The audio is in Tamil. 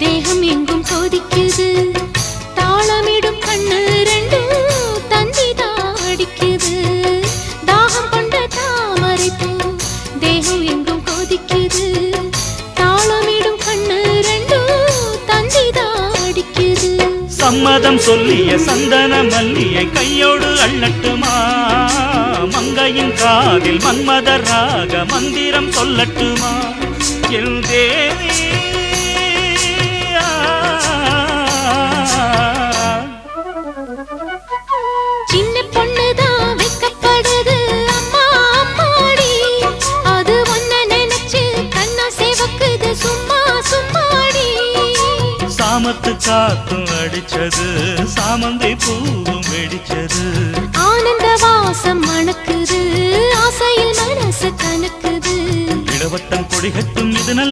தேகம் எங்கும் கொதிக்குது. தாளமிடும் கண்ணு ரெண்டு தந்தி தாடிக்குது தாகம் கொண்ட தாமரை பூ தேகம் எங்கும் கொதிக்குது. தாளமிடும் கண்ணு ரெண்டு தந்தி தாடிக்குது சம்மதம் சொல்லிய சந்தன மல்லியை கையோடு அள்ளட்டுமா? மங்கையின் காதில் மன்மத ராக மந்திரம் சொல்லட்டுமா? என் தேவி சாமத்து காத்தும் அடிச்சது. சாமந்தை பூவும் வெடிச்சது. ஆனந்த வாசம் மணக்குது. ஆசையில் மனசு கணக்குது. இளவட்டம் கொடிகட்டும் இது நல்ல